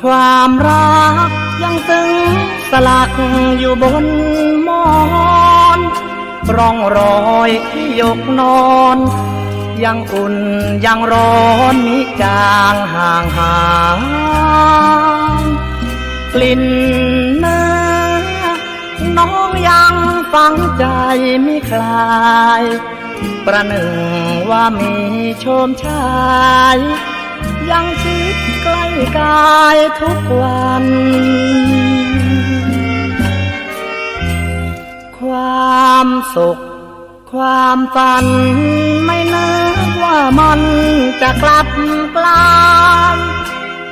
ความรักยังซึ้งสลักอยู่บนมอนร่องรอยที่ยกนอน ยังอุ่นยังร้อนมิจางห่างหายกลิ่นเนื้อน้องยังฝังใจไม่คลายประหนึ่งว่ามีโชมชาย ยังช กายทุกวัน ความสุข ความฝันไม่นึกว่ามันจะกลับกลาย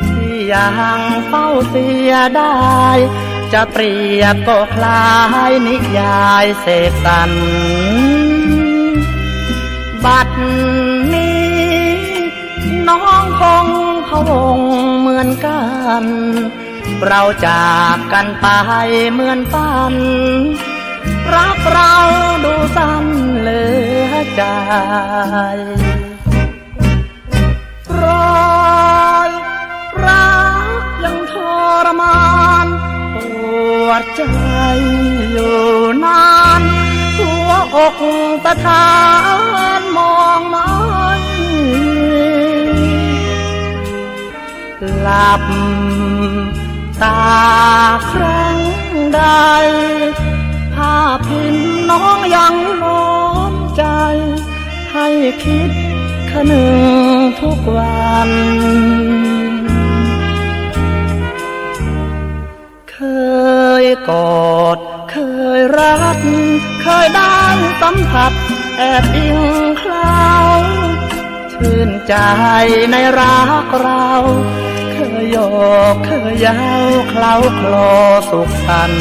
ที่ยังเฝ้าเสียได้ จะเปรียบก็คล้ายนิยายเสกสรรบัด กัน เราจากกันไปเหมือนฝัน รักเราดูสั้นเหลือใจรอยรักยังทรมานปวดใจอยู่นานหัวอกสะท้านมองไม่ หลับ ตาครั้งใดภาพพินน้องยังน้อมใจ ให้คิดขนึงทุกวัน เคยกอด เคยรัก เคยได้สัมผัส แอบอิงเคล้าชื่นใจในรักเรา เคยโยกเคยยาวเคล้าคลอสุขสัน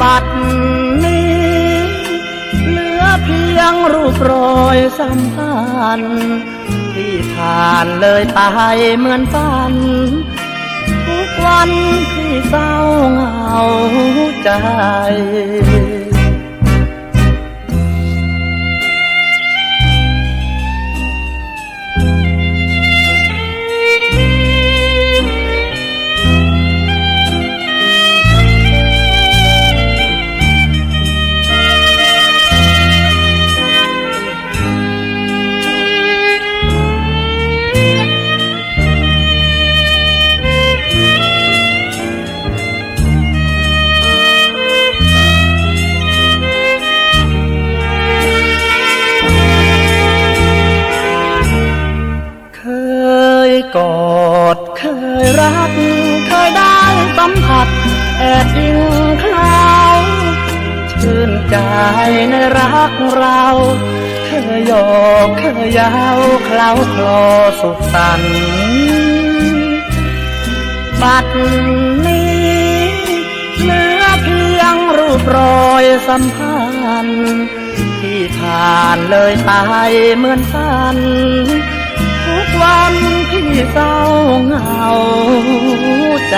บัดนี้เหลือเพียงรูปรอยสัมพันธ์ที่ผ่านเลยไปเหมือนฝัน ทุกวันที่เศร้าเหงาใจ กอดเคยรัก เคยได้สัมผัส แอบอิงเคล้าชื่นใจในรักเรา เคยโยอกเคยยาวเคล้าคลอสุขสันต์บัดนี้เหลือเพียงรูปรอยสัมพันธ์ที่ผ่านเลยไปเหมือนฝัน กวันที่เศร้าเหงาใจ